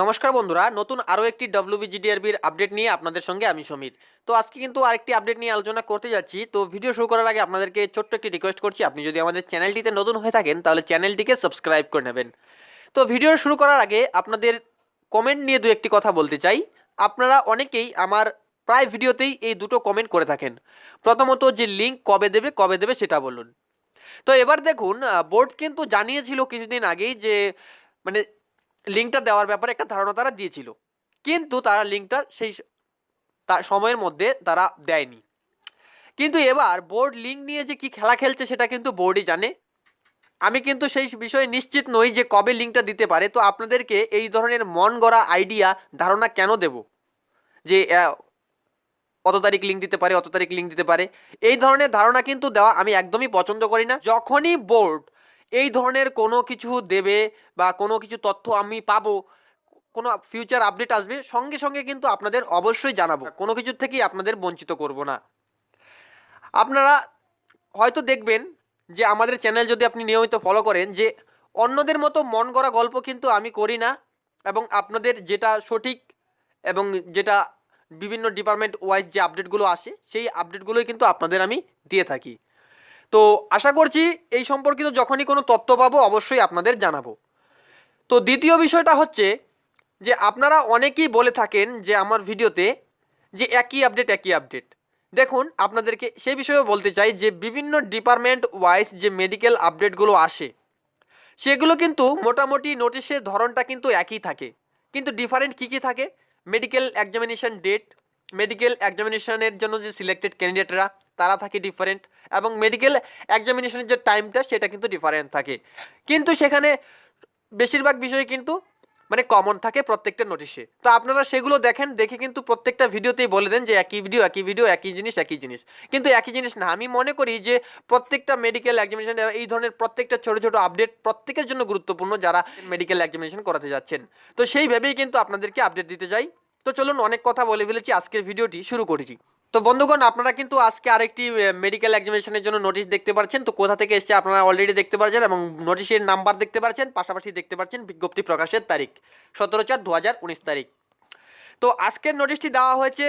নমস্কার বন্ধুরা, নতুন আরও একটি ডব্লিউবিজিডিআরবির আপডেট নিয়ে আপনাদের সঙ্গে আমি সমীর। তো আজকে কিন্তু আরেকটি আপডেট নিয়ে আলোচনা করতে যাচ্ছি। তো ভিডিও শুরু করার আগে আপনাদেরকে ছোট্ট একটি রিকোয়েস্ট করছি, আপনি যদি আমাদের চ্যানেলটিতে নতুন হয়ে থাকেন, তাহলে চ্যানেলটিকে সাবস্ক্রাইব করে নেবেন। তো ভিডিও শুরু করার আগে আপনাদের কমেন্ট নিয়ে দু একটি কথা বলতে চাই। আপনারা অনেকেই আমার প্রায় ভিডিওতেই এই দুটো কমেন্ট করে থাকেন। প্রথমত যে লিঙ্ক কবে দেবে কবে দেবে সেটা বলুন। তো এবার দেখুন বোর্ড কিন্তু জানিয়েছিল কিছুদিন আগেই যে মানে লিঙ্কটা দেওয়ার ব্যাপারে একটা ধারণা তারা দিয়েছিল। কিন্তু তারা লিঙ্কটা সেই তার সময়ের মধ্যে তারা দেয়নি। কিন্তু এবার বোর্ড লিঙ্ক নিয়ে যে কি খেলা খেলছে সেটা কিন্তু বোর্ডই জানে। আমি কিন্তু সেই বিষয়ে নিশ্চিত নই যে কবে লিঙ্কটা দিতে পারে। তো আপনাদেরকে এই ধরনের মন গড়া আইডিয়া, ধারণা কেন দেব? যে অত তারিখ লিঙ্ক দিতে পারে, অত তারিখ লিঙ্ক দিতে পারে। এই ধরনের ধারণা কিন্তু দেওয়া আমি একদমই পছন্দ করি না। যখনই বোর্ড এই ধরনের কোনো কিছু দেবে বা কোনো কিছু তথ্য আমি পাবো, কোনো ফিউচার আপডেট আসবে, সঙ্গে সঙ্গে কিন্তু আপনাদের অবশ্যই জানাব। কোনো কিছুর থেকেই আপনাদের বঞ্চিত করব না। আপনারা হয়তো দেখবেন যে আমাদের চ্যানেল যদি আপনি নিয়মিত ফলো করেন যে অন্যদের মতো মন করা গল্প কিন্তু আমি করি না এবং আপনাদের যেটা সঠিক এবং যেটা বিভিন্ন ডিপার্টমেন্ট ওয়াইজ যে আপডেটগুলো আসে, সেই আপডেটগুলোই কিন্তু আপনাদের আমি দিয়ে থাকি। তো আশা করছি এই সম্পর্কিত যখনই কোনো তথ্য পাবো, অবশ্যই আপনাদের জানাব। তো দ্বিতীয় বিষয়টা হচ্ছে যে আপনারা অনেকেই বলে থাকেন যে আমার ভিডিওতে যে একই আপডেট একই আপডেট দেখুন, আপনাদেরকে সেই বিষয়ে বলতে চাই যে বিভিন্ন ডিপার্টমেন্ট ওয়াইজ যে মেডিকেল আপডেটগুলো আসে, সেগুলো কিন্তু মোটামুটি নোটিশের ধরনটা কিন্তু একই থাকে। কিন্তু ডিফারেন্ট কী কী থাকে? মেডিকেল এক্সামিনেশন ডেট মেডিকেল এক্সামিনেশনের জন্য যে সিলেক্টেড ক্যান্ডিডেটরা তারা থাকে ডিফারেন্ট এবং মেডিকেল এক্সামিনেশনের যে টাইমটা সেটা কিন্তু ডিফারেন্ট থাকে। কিন্তু সেখানে বেশিরভাগ বিষয় কিন্তু মানে কমন থাকে প্রত্যেকটা নোটিশে তো আপনারা সেগুলো দেখেন, দেখে কিন্তু প্রত্যেকটা ভিডিওতেই বলে দেন যে একই ভিডিও একই ভিডিও একই জিনিস একই জিনিস। কিন্তু একই জিনিস না, আমি মনে করি যে প্রত্যেকটা মেডিকেল এক্সামিনেশন এই ধরনের প্রত্যেকটা ছোটো ছোটো আপডেট প্রত্যেকের জন্য গুরুত্বপূর্ণ যারা মেডিকেল এক্সামিনেশন করাতে যাচ্ছেন। তো সেই ভেবেই কিন্তু আপনাদেরকে আপডেট দিতে যাই। তো চলুন অনেক কথা বলে ফেলেছি, আজকের ভিডিওটি শুরু করেছি। তো বন্ধুগণ, আপনারা কিন্তু আজকে আরেকটি মেডিকেল এক্সামিনেশনের জন্য নোটিশ দেখতে পাচ্ছেন তো কোথা থেকে এসছে আপনারা অলরেডি দেখতে পাচ্ছেন এবং নোটিশের নাম্বার দেখতে পাচ্ছেন পাশাপাশি দেখতে পাচ্ছেন বিজ্ঞপ্তি প্রকাশের তারিখ, সতেরো চার দু তারিখ। তো আজকের নোটিশটি দেওয়া হয়েছে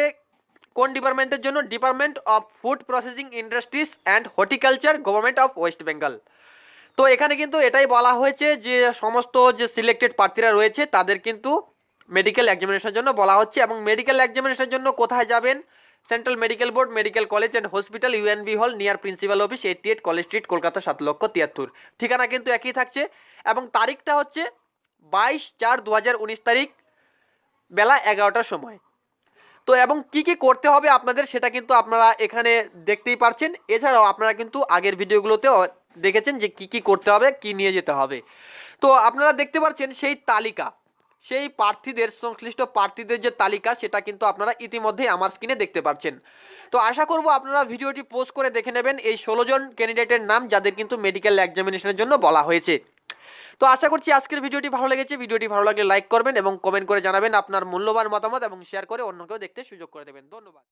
কোন ডিপার্টমেন্টের জন্য? Department of food processing industries and horticulture, government of West Bengal. তো এখানে কিন্তু এটাই বলা হয়েছে যে, সমস্ত যে সিলেক্টেড প্রার্থীরা রয়েছে, তাদের কিন্তু মেডিকেল এক্সামিনেশনের জন্য বলা হচ্ছে এবং মেডিকেল এক্সামিনেশনের জন্য কোথায় যাবেন? Central medical board, medical college and hospital, UNB hall near principal office eighty eight college street, Kolkata সাত লক্ষ তিয়াত্তর। ঠিকানা কিন্তু একই থাকছে এবং তারিখটা হচ্ছে বাইশ চার দু তারিখ বেলা এগারোটার সময়। তো এবং কি কি করতে হবে আপনাদের সেটা কিন্তু আপনারা এখানে দেখতেই পারছেন। এছাড়াও আপনারা কিন্তু আগের ভিডিওগুলোতেও দেখেছেন যে কি কি করতে হবে, কি নিয়ে যেতে হবে। তো আপনারা দেখতে পাচ্ছেন সেই তালিকা। সেই প্রার্থীদের, সংশ্লিষ্ট প্রার্থীদের যে তালিকা, সেটা কিন্তু আপনারা ইতিমধ্যেই আমার স্ক্রিনে দেখতে পাচ্ছেন তো আশা করব আপনারা ভিডিওটি পোস্ট করে দেখে নেবেন। এই ষোলো জন ক্যান্ডিডেটের নাম, যাদের কিন্তু মেডিকেল এক্সামিনেশনের জন্য বলা হয়েছে। তো আশা করছি আজকের ভিডিওটি ভালো লেগেছে। ভিডিওটি ভালো লাগলে লাইক করবেন এবং কমেন্ট করে জানাবেন আপনার মূল্যবান মতামত এবং শেয়ার করে অন্যকেও দেখতে সুযোগ করে দেবেন। ধন্যবাদ।